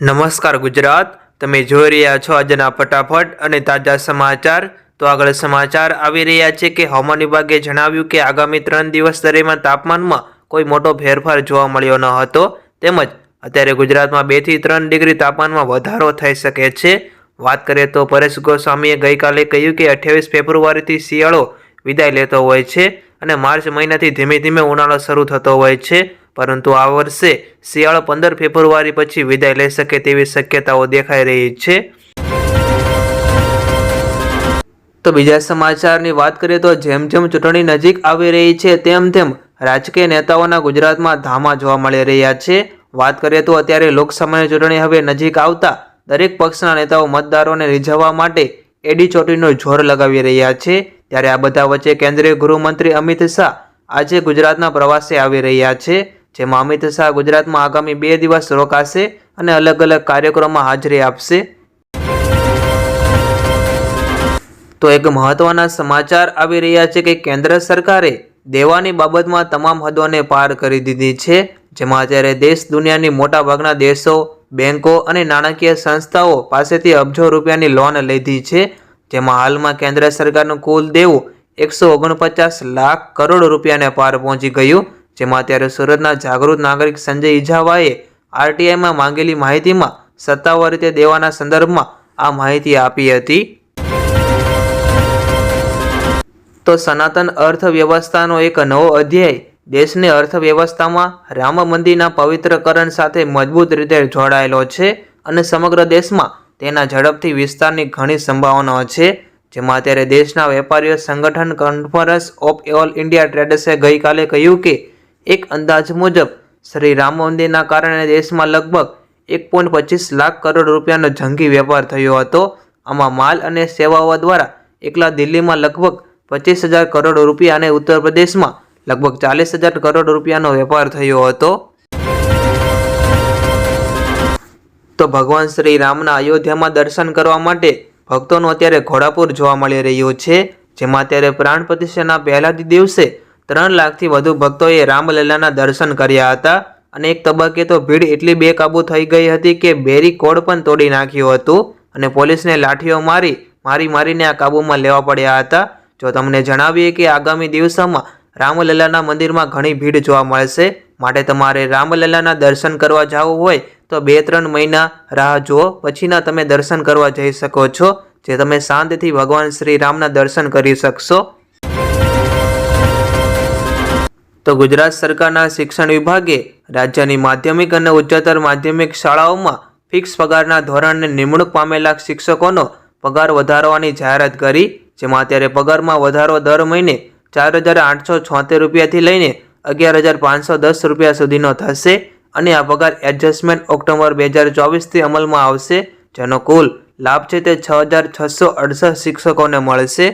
નમસ્કાર ગુજરાત, તમે જોઈ રહ્યા છો આજના ફટાફટ અને તાજા સમાચાર. તો આગળ સમાચાર આવી રહ્યા છે કે હવામાન વિભાગે જણાવ્યું કે આગામી ત્રણ દિવસ દરમિયાન તાપમાનમાં કોઈ મોટો ફેરફાર જોવા મળ્યો ન હતો. તેમજ અત્યારે ગુજરાતમાં બેથી ત્રણ ડિગ્રી તાપમાનમાં વધારો થઈ શકે છે. વાત કરીએ તો પરેશ ગોસ્વામીએ ગઈકાલે કહ્યું કે અઠ્યાવીસ ફેબ્રુઆરીથી શિયાળો વિદાય લેતો હોય છે અને માર્ચ મહિનાથી ધીમે ધીમે ઉનાળો શરૂ થતો હોય છે. પરંતુ આ વર્ષે શિયાળો પંદર ફેબ્રુઆરી પછી વિદાય લઈ શકે તેવી શક્યતાઓ દેખાઈ રહી છે. તો બીજા સમાચારની વાત કરીએ તો જેમ જેમ ચૂંટણી નજીક આવી રહી છે, તેમ તેમ રાજકીય નેતાઓના ગુજરાતમાં ધામા જોવા મળી રહ્યા છે. વાત કરીએ તો અત્યારે લોકસભાની ચૂંટણી હવે નજીક આવતા દરેક પક્ષના નેતાઓ મતદારોને રીઝવવા માટે એડી ચોટીનું જોર લગાવી રહ્યા છે. ત્યારે આ બધા વચ્ચે કેન્દ્રીય ગૃહમંત્રી અમિત શાહ આજે ગુજરાતના પ્રવાસે આવી રહ્યા છે. જેમાં અમિત શાહ ગુજરાતમાં આગામી બે દિવસ રોકાશે અને અલગ અલગ કાર્યક્રમમાં હાજરી આપશે. તો એક મહત્વના સમાચાર આવી રહ્યા છે કે કેન્દ્ર સરકારે દેવાની બાબતમાં તમામ હદોને પાર કરી દીધી છે, જેમાં અત્યારે દેશ દુનિયાની મોટાભાગના દેશો બેન્કો અને નાણાકીય સંસ્થાઓ પાસેથી અબજો રૂપિયાની લોન લીધી છે, જેમાં હાલમાં કેન્દ્ર સરકારનું કુલ દેવું એકસો ઓગણપચાસ લાખ કરોડ રૂપિયાને પાર પહોંચી ગયું. જેમાં અત્યારે સુરતના જાગૃત નાગરિક સંજય ઇજાવાએ આરટીઆઈમાં માંગેલી માહિતીમાં સત્તાવાર રીતે દેવાના સંદર્ભમાં આ માહિતી આપી હતી. તો સનાતન અર્થવ્યવસ્થાનો એક નવો અધ્યાય દેશની અર્થવ્યવસ્થામાં રામ મંદિરના પવિત્રકરણ સાથે મજબૂત રીતે જોડાયેલો છે અને સમગ્ર દેશમાં તેના ઝડપથી વિસ્તારની ઘણી સંભાવનાઓ છે. જેમાં અત્યારે દેશના વેપારીઓ સંગઠન કોન્ફરન્સ ઓફ ઓલ ઇન્ડિયા ટ્રેડર્સે ગઈકાલે કહ્યું કે એક અંદાજ મુજબ, શ્રી રામ મંદિરના કારણે દેશમાં લગભગ એક પોઈન્ટ પચીસ લાખ કરોડ રૂપિયાનો જંગી વેપાર થયો હતો. આમાં માલ અને સેવાઓ દ્વારા એકલા દિલ્હીમાં લગભગ પચીસ હજાર કરોડ રૂપિયા અને ઉત્તર પ્રદેશમાં લગભગ ચાલીસ હજાર કરોડ રૂપિયાનો વેપાર થયો હતો. તો ભગવાન શ્રી રામના અયોધ્યામાં દર્શન કરવા માટે ભક્તોનું અત્યારે ઘોડાપુર જોવા મળી રહ્યું છે, જેમાં અત્યારે પ્રાણ પ્રતિષ્ઠાના પહેલા જ દિવસે ત્રણ લાખથી વધુ ભક્તોએ રામલલ્લાના દર્શન કર્યા હતા અને એક તબક્કે તો ભીડ એટલી બેકાબૂ થઈ ગઈ હતી કે બેરી કોડ પણ તોડી નાખ્યું હતું અને પોલીસને લાઠીઓ મારી મારી મારીને આ કાબૂમાં લેવા પડ્યા હતા. જો તમને જણાવીએ કે આગામી દિવસોમાં રામલલ્લાના મંદિરમાં ઘણી ભીડ જોવા મળશે, માટે તમારે રામલલ્લાના દર્શન કરવા જવું હોય તો બે ત્રણ મહિના રાહ જુઓ, પછીના તમે દર્શન કરવા જઈ શકો છો, જે તમે શાંતિથી ભગવાન શ્રી રામના દર્શન કરી શકશો. તો ગુજરાત સરકારના શિક્ષણ વિભાગે રાજ્યની માધ્યમિક અને ઉચ્ચતર માધ્યમિક શાળાઓમાં ફિક્સ પગારના ધોરણને નિમણૂક પામેલા શિક્ષકોનો પગાર વધારવાની જાહેરાત કરી, જેમાં અત્યારે પગારમાં વધારો દર મહિને ચાર હજાર આઠસો છોતેર રૂપિયાથી લઈને અગિયાર હજાર પાંચસો દસ રૂપિયા સુધીનો થશે અને આ પગાર એડજસ્ટમેન્ટ ઓક્ટોબર બે હજાર ચોવીસથી અમલમાં આવશે, જેનો કુલ લાભ છે તે છ હજાર છસો અડસઠ શિક્ષકોને મળશે.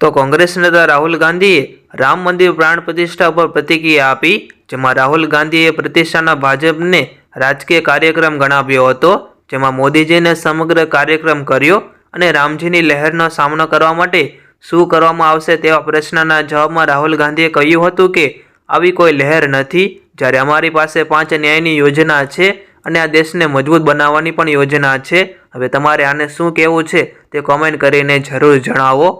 તો કોંગ્રેસ નેતા રાહુલ ગાંધીએ રામ મંદિર પ્રાણ પ્રતિષ્ઠા પર પ્રતિક્રિયા આપી, જેમાં રાહુલ ગાંધીએ પ્રતિષ્ઠાના ભાજપને રાજકીય કાર્યક્રમ ગણાવ્યો હતો, જેમાં મોદીજીને સમગ્ર કાર્યક્રમ કર્યો અને રામજીની લહેરનો સામનો કરવા માટે શું કરવામાં આવશે તેવા પ્રશ્નના જવાબમાં રાહુલ ગાંધીએ કહ્યું હતું કે, આવી કોઈ લહેર નથી, જ્યારે અમારી પાસે પાંચ ન્યાયની યોજના છે અને આ દેશને મજબૂત બનાવવાની પણ યોજના છે. હવે તમારે આને શું કહેવું છે તે કોમેન્ટ કરીને જરૂર જણાવો.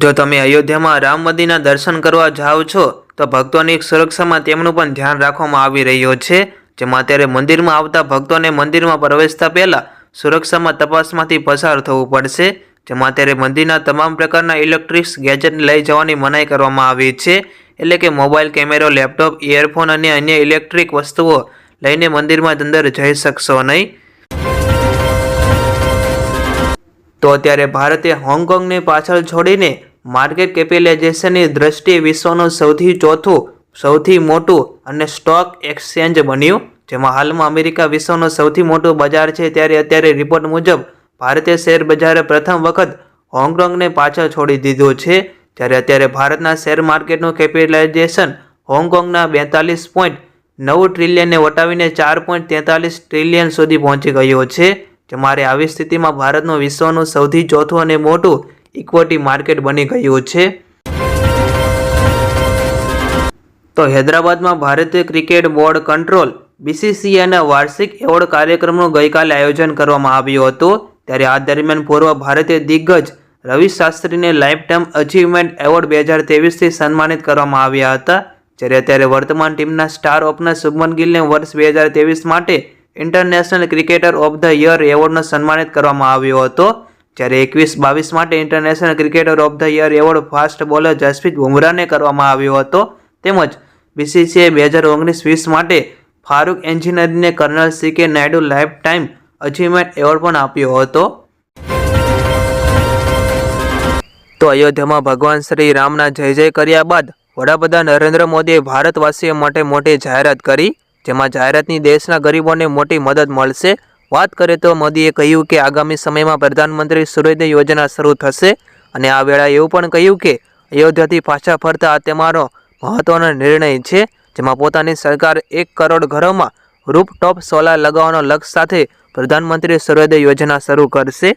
જો તમે અયોધ્યામાં રામ મંદિરના દર્શન કરવા જાઓ છો, તો ભક્તોની સુરક્ષામાં તેમનું પણ ધ્યાન રાખવામાં આવી રહ્યો છે, જેમાં અત્યારે મંદિરમાં આવતા ભક્તોને મંદિરમાં પ્રવેશતા પહેલાં સુરક્ષામાં તપાસમાંથી પસાર થવું પડશે, જેમાં અત્યારે મંદિરના તમામ પ્રકારના ઇલેક્ટ્રિક્સ ગેજેટ લઈ જવાની મનાઈ કરવામાં આવી છે, એટલે કે મોબાઈલ કેમેરો, લેપટોપ, ઇયરફોન અને અન્ય ઇલેક્ટ્રિક વસ્તુઓ લઈને મંદિરમાં અંદર જઈ શકશો નહીં. તો અત્યારે ભારતે હોંગકોંગને પાછળ છોડીને માર્કેટ કેપિટલાઇઝેશનની દ્રષ્ટિએ વિશ્વનું સૌથી ચોથું, સૌથી મોટું અને સ્ટોક એક્સચેન્જ બન્યું. જેમાં હાલમાં અમેરિકા વિશ્વનું સૌથી મોટું બજાર છે ત્યારે અત્યારે રિપોર્ટ મુજબ, ભારતીય શેર બજારે પ્રથમ વખત હોંગકોંગને પાછળ છોડી દીધું છે. જ્યારે અત્યારે ભારતના શેર માર્કેટનું કેપિટલાઇઝેશન હોંગકોંગના બેતાલીસ પોઈન્ટ નવ ટ્રિલિયનને વટાવીને ચાર પોઈન્ટ તેતાલીસ ટ્રિલિયન સુધી પહોંચી ગયો છે. જે મારે આવી સ્થિતિમાં ભારતનું વિશ્વનું સૌથી ચોથું અને મોટું ઇક્વિટી માર્કેટ બની ગયું છે. તો હૈદરાબાદમાં ભારતીય ક્રિકેટ બોર્ડ કંટ્રોલ બીસીસીઆઈના વાર્ષિક એવોર્ડ કાર્યક્રમનું ગઈકાલે આયોજન કરવામાં આવ્યું હતું. ત્યારે આ દરમિયાન પૂર્વ ભારતીય દિગ્ગજ રવિ શાસ્ત્રીને લાઈફ ટાઈમ અચીવમેન્ટ એવોર્ડ બે હજાર તેવીસથી સન્માનિત કરવામાં આવ્યા હતા. જ્યારે અત્યારે વર્તમાન ટીમના સ્ટાર ઓપનર શુભમન ગિલને વર્ષ બે હજાર તેવીસ માટે international cricketer of the year એવોર્ડનો સન્માનિત કરવામાં આવ્યો હતો. જ્યારે એકવીસ બાવીસ માટે international cricketer of the year award fast bowler Jasprit બુમરાહને કરવામાં આવ્યો હતો. તેમજ બીસીસીઆઈ બે હજાર ઓગણીસ વીસ માટે Farooq એન્જિનિયરને colonel C K Naidu life time achievement award પણ આપ્યો હતો. તો અયોધ્યામાં ભગવાન શ્રી રામના જય જય કર્યા બાદ વડાપ્રધાન નરેન્દ્ર મોદીએ ભારતવાસીઓ માટે મોટી જાહેરાત કરી, જેમાં જાહેરાતની દેશના ગરીબોને મોટી મદદ મળશે. વાત કરીએ તો મોદીએ કહ્યું કે આગામી સમયમાં પ્રધાનમંત્રી સૂર્યોદય યોજના શરૂ થશે અને આ વેળાએ એવું પણ કહ્યું કે અયોધ્યાથી પાછા ફરતા આ તમારો મહત્વનો નિર્ણય છે, જેમાં પોતાની સરકાર એક કરોડ ઘરોમાં રૂપટોપ સોલાર લગાવવાનો લક્ષ્ય સાથે પ્રધાનમંત્રી સૂર્યોદય યોજના શરૂ કરશે.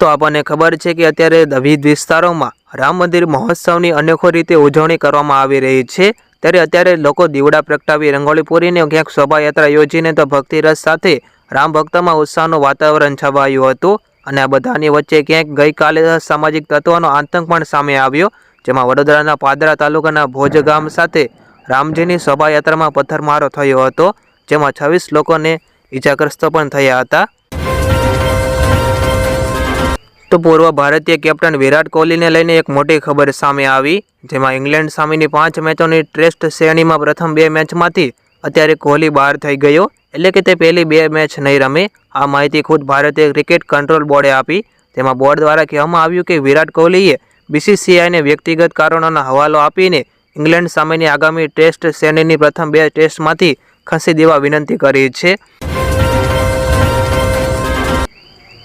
તો આપણને ખબર છે કે અત્યારે વિવિધ વિસ્તારોમાં રામ મંદિર મહોત્સવની અનેકો રીતે ઉજવણી કરવામાં આવી રહી છે. ત્યારે અત્યારે લોકો દીવડા પ્રગટાવી રંગોળી પૂરીને ક્યાંક શોભાયાત્રા યોજીને તો ભક્તિરસ સાથે રામ ભક્તમાં ઉત્સાહનું વાતાવરણ છવાયું હતું. અને આ બધાની વચ્ચે ક્યાંક ગઈકાલે સામાજિક તત્વોનો આતંક પણ સામે આવ્યો, જેમાં વડોદરાના પાદરા તાલુકાના ભોજ ગામ સાથે રામજીની શોભાયાત્રામાં પથ્થરમારો થયો હતો, જેમાં છવ્વીસ લોકોને ઈજાગ્રસ્ત પણ થયા હતા. તો પૂર્વ ભારતીય કેપ્ટન વિરાટ કોહલીને લઈને એક મોટી ખબર સામે આવી, જેમાં ઇંગ્લેન્ડ સામેની પાંચ મેચોની ટેસ્ટ શ્રેણીમાં પ્રથમ બે મેચમાંથી અત્યારે કોહલી બહાર થઈ ગયો, એટલે કે તે પહેલી બે મેચ નહીં રમે. આ માહિતી ખુદ ભારતીય ક્રિકેટ કંટ્રોલ બોર્ડે આપી. તેમાં બોર્ડ દ્વારા કહેવામાં આવ્યું કે વિરાટ કોહલીએ બીસીસીઆઈને વ્યક્તિગત કારણોનો હવાલો આપીને ઇંગ્લેન્ડ સામેની આગામી ટેસ્ટ શ્રેણીની પ્રથમ બે ટેસ્ટમાંથી ખસી દેવા વિનંતી કરી છે.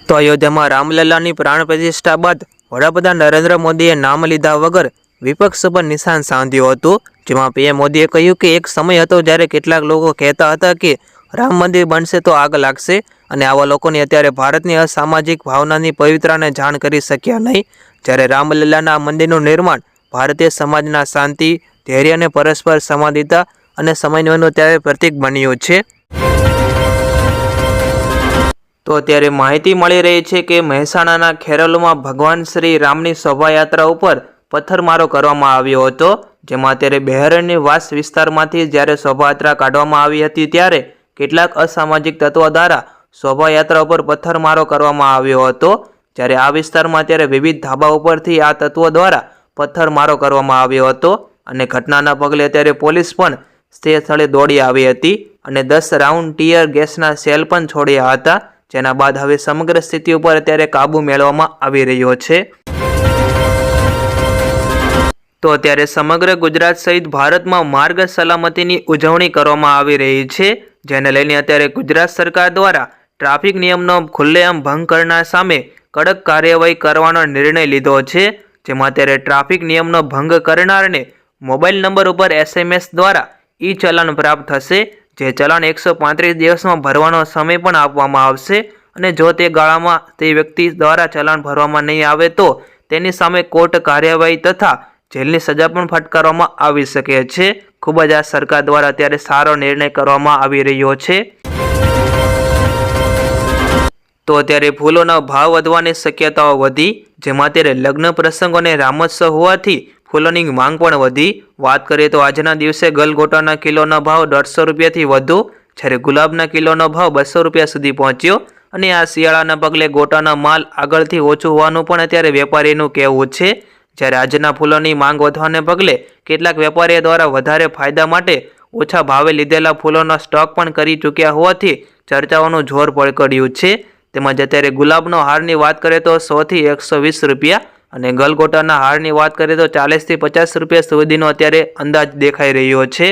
તો અયોધ્યામાં રામલલ્લાની પ્રાણ પ્રતિષ્ઠા બાદ વડાપ્રધાન નરેન્દ્ર મોદીએ નામ લીધા વગર વિપક્ષ પર નિશાન સાધ્યું હતું, જેમાં પીએમ મોદીએ કહ્યું કે એક સમય હતો જ્યારે કેટલાક લોકો કહેતા હતા કે રામ મંદિર બનશે તો આગ લાગશે અને આવા લોકોની અત્યારે ભારતની અસામાજિક ભાવનાની પવિત્રાને જાણ કરી શક્યા નહીં. જ્યારે રામલલ્લાના મંદિરનું નિર્માણ ભારતીય સમાજના શાંતિ, ધૈર્ય અને પરસ્પર સંવાદિતા અને સમન્વયનું ત્યારે પ્રતીક બન્યું છે. તો અત્યારે માહિતી મળી રહી છે કે મહેસાણાના ખેરલોમાં ભગવાન શ્રી રામની શોભાયાત્રા ઉપર પથ્થરમારો કરવામાં આવ્યો હતો, જેમાં અત્યારે બહેરણની વાસ વિસ્તારમાંથી જ્યારે શોભાયાત્રા કાઢવામાં આવી હતી ત્યારે કેટલાક અસામાજિક તત્વો દ્વારા શોભાયાત્રા ઉપર પથ્થરમારો કરવામાં આવ્યો હતો. જ્યારે આ વિસ્તારમાં અત્યારે વિવિધ ધાબા ઉપરથી આ તત્વો દ્વારા પથ્થરમારો કરવામાં આવ્યો હતો અને ઘટનાના પગલે અત્યારે પોલીસ પણ તે સ્થળે દોડી આવી હતી અને દસ રાઉન્ડ ટીયર ગેસના સેલ પણ છોડ્યા હતા. જેના બાદ હવે સમગ્ર સ્થિતિ ઉપર અત્યારે કાબુ મેળવવામાં આવી રહ્યો છે. તો અત્યારે સમગ્ર ગુજરાત સહિત ભારતમાં માર્ગ સલામતીની ઉજવણી કરવામાં આવી રહી છે, જેને લઈને અત્યારે ગુજરાત સરકાર દ્વારા ટ્રાફિક નિયમનો ખુલ્લેઆમ ભંગ કરનાર સામે કડક કાર્યવાહી કરવાનો નિર્ણય લીધો છે, જેમાં અત્યારે ટ્રાફિક નિયમનો ભંગ કરનારને મોબાઈલ નંબર ઉપર એસએમએસ દ્વારા ઈ ચલન પ્રાપ્ત થશે જે ચલણ એકસો પાંત્રીસ દિવસમાં ભરવાનો સમય પણ આપવામાં આવશે અને જો તે ગાળામાં તે વ્યક્તિ દ્વારા ચલણ ભરવામાં નહીં આવે તો તેની સામે કોર્ટ કાર્યવાહી તથા જેલની સજા પણ ફટકારવામાં આવી શકે છે. ખૂબ જ આ સરકાર દ્વારા અત્યારે સારો નિર્ણય કરવામાં આવી રહ્યો છે. તો અત્યારે ફૂલોના ભાવ વધવાની શક્યતાઓ વધી, જેમાં અત્યારે લગ્ન પ્રસંગો અને રામોત્સવ હોવાથી ફૂલોની માંગ પણ વધી. વાત કરીએ તો આજના દિવસે ગલગોટાના કિલોનો ભાવ દોઢસો રૂપિયાથી વધુ, જ્યારે ગુલાબના કિલોનો ભાવ બસો રૂપિયા સુધી પહોંચ્યો અને આ શિયાળાના પગલે ગોટાનો માલ આગળથી ઓછું હોવાનું પણ અત્યારે વેપારીનું કહેવું છે. જ્યારે આજના ફૂલોની માંગ વધવાને પગલે કેટલાક વેપારીઓ દ્વારા વધારે ફાયદા માટે ઓછા ભાવે લીધેલા ફૂલોનો સ્ટોક પણ કરી ચૂક્યા હોવાથી ચર્ચાઓનું જોર પડકડ્યું છે. તેમજ અત્યારે ગુલાબનો હારની વાત કરીએ તો સોથી એકસો વીસ રૂપિયા અને ગલગોટાના હારની વાત કરીએ તો ચાલીસથી પચાસ રૂપિયા સુધીનો અત્યારે અંદાજ દેખાઈ રહ્યો છે.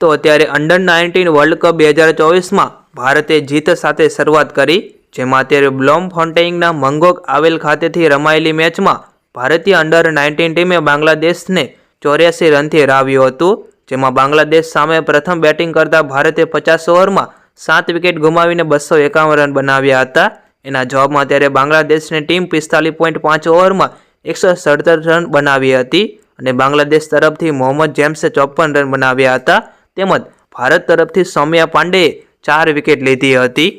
તો અત્યારે અંડર નાઇન્ટીન વર્લ્ડ કપ બે હજાર ચોવીસમાં ભારતે જીત સાથે શરૂઆત કરી, જેમાં અત્યારે બ્લોમ ફોન્ટેઇંગના મંગોક આવેલ ખાતેથી રમાયેલી મેચમાં ભારતીય અંડર નાઇન્ટીન ટીમે બાંગ્લાદેશને ચોર્યાસી રનથી હરાવ્યું હતું, જેમાં બાંગ્લાદેશ સામે પ્રથમ બેટિંગ કરતા ભારતે પચાસ ઓવરમાં સાત વિકેટ ગુમાવીને બસો એકાવન રન બનાવ્યા હતા. એના જવાબમાં ત્યારે બાંગ્લાદેશની ટીમ પિસ્તાલીસ પોઈન્ટ પાંચ ઓવરમાં એકસો સડસઠ રન બનાવી હતી અને બાંગ્લાદેશ તરફથી મોહમ્મદ જેમ્સે ચોપન રન બનાવ્યા હતા. તેમજ ભારત તરફથી સૌમ્યા પાંડેએ ચાર વિકેટ લીધી હતી.